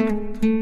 Música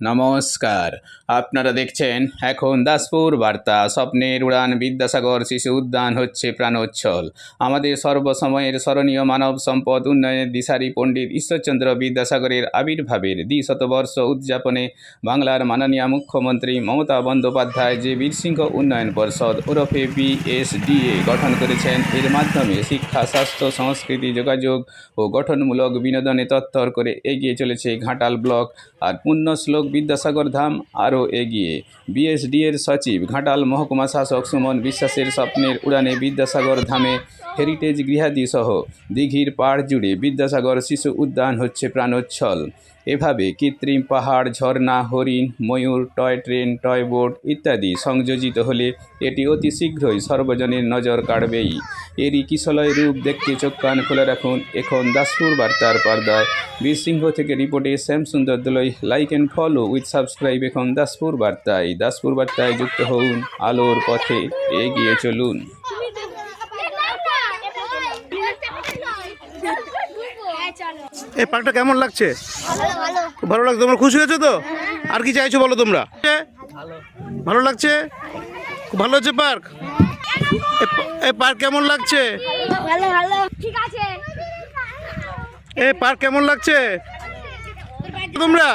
নমস্কার। আপনারা দেখছেন এখন দাসপুর বার্তা। স্বপ্নের উড়ান বিদ্যাসাগর শিশু উদ্যান হচ্ছে প্রাণোচ্ছল। আমাদের সর্বসময়ের স্মরণীয় মানব সম্পদ উন্নয়নের দিশারি পণ্ডিত ঈশ্বরচন্দ্র বিদ্যাসাগরের আবির্ভাবের দ্বিশতবর্ষ উদযাপনে বাংলার মাননীয় মুখ্যমন্ত্রী মমতা বন্দ্যোপাধ্যায় যে বীরসিংহ উন্নয়ন পর্ষদ ওরফে বিএসডিএ গঠন করেছেন, এর মাধ্যমে শিক্ষা, স্বাস্থ্য, সংস্কৃতি, যোগাযোগ ও গঠনমূলক বিনোদনে তত্তর করে এগিয়ে চলেছে ঘাটাল ব্লক। আর পুণ্যশ্লোক বিদ্যাসাগর ধাম আরও এগিয়ে। বিএসডি এর সচিব, ঘাটাল মহকুমা শাসক সুমন বিশ্বাসের স্বপ্নের উড়ানে বিদ্যাসাগর ধামে হেরিটেজ গৃহাদি সহ দিঘির পাড় জুড়ে বিদ্যাসাগর শিশু উদ্যান হচ্ছে প্রাণোচ্ছল। এভাবে কৃত্রিম পাহাড়, ঝর্ণা, হরিণ, ময়ূর, টয় ট্রেন, টয় বোট ইত্যাদি সংযোজিত হলে এটি অতি শীঘ্রই সর্বজনের নজর কাড়বেই। এরই কিশলয় রূপ দেখতে চোখ কান খুলে রাখুন এখন দাসপুর বার্তার পর্দায়। বীরসিংহ থেকে রিপোর্টে Shyamsundar Doloi like and follow with subscribe এখন দাসপুর বার্তায়। দাসপুর বার্তায় যুক্ত হন আলোর পথে এগিয়ে চলুন। এই পার্কটা কেমন লাগছে? ভালো লাগছে? তোমরা খুশি হয়েছো তো? আর কি চাইছো বলো তোমরা? ভালো লাগছে? খুব ভালো হচ্ছে পার্ক? এই পার্ক কেমন লাগছে? ভালো ভালো। ঠিক আছে। এই পার্ক কেমন লাগছে? তোমরা?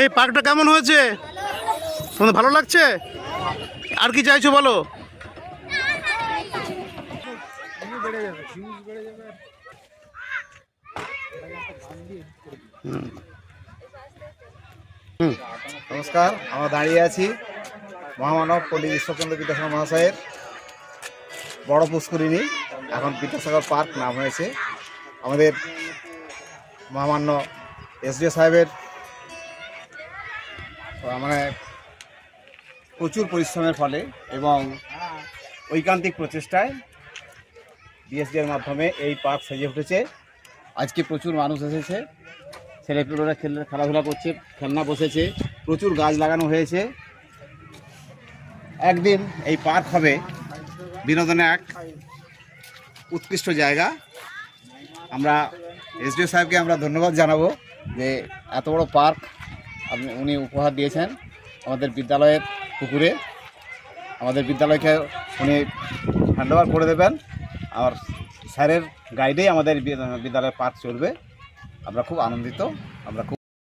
এই পার্কটা কেমন হয়েছে? তোমাদের ভালো লাগছে? আর কি চাইছো বলো? নমস্কার, আমরা দাঁড়িয়ে আছি মহামানব পল্লী ঈশ্বরচন্দ্র বিদ্যাসাগর মহাশয়ের বড় পুষ্করিণী, এখন বিদ্যাসাগর পার্ক নাম হয়েছে। আমাদের মহামান্য এসডিও সাহেবের মানে প্রচুর পরিশ্রমের ফলে এবং ঐকান্তিক প্রচেষ্টায় বিএসডি এর মাধ্যমে এই পার্ক সেজে উঠেছে। আজকে প্রচুর মানুষ এসেছে, ছেলেপুলেরা খেলে খেলাধুলা করছে, খেলনা বসেছে। প্রচুর গাছ লাগানো হয়েছে। একদিন এই পার্ক হবে বিনোদনের এক উৎকৃষ্ট জায়গা। আমরা এসডিও সাহেবকে আমরা ধন্যবাদ জানাব যে এত বড় পার্ক আপনি, উনি উপহার দিয়েছেন আমাদের বিদ্যালয়ের পুকুরে। আমাদের বিদ্যালয়কে উনি হ্যান্ডওভার করে দেবেন। আর স্যারের গাইডেই আমাদের বিদ্যালয়ের পার্ক চলবে। আমরা খুব আনন্দিত, আমরা খুব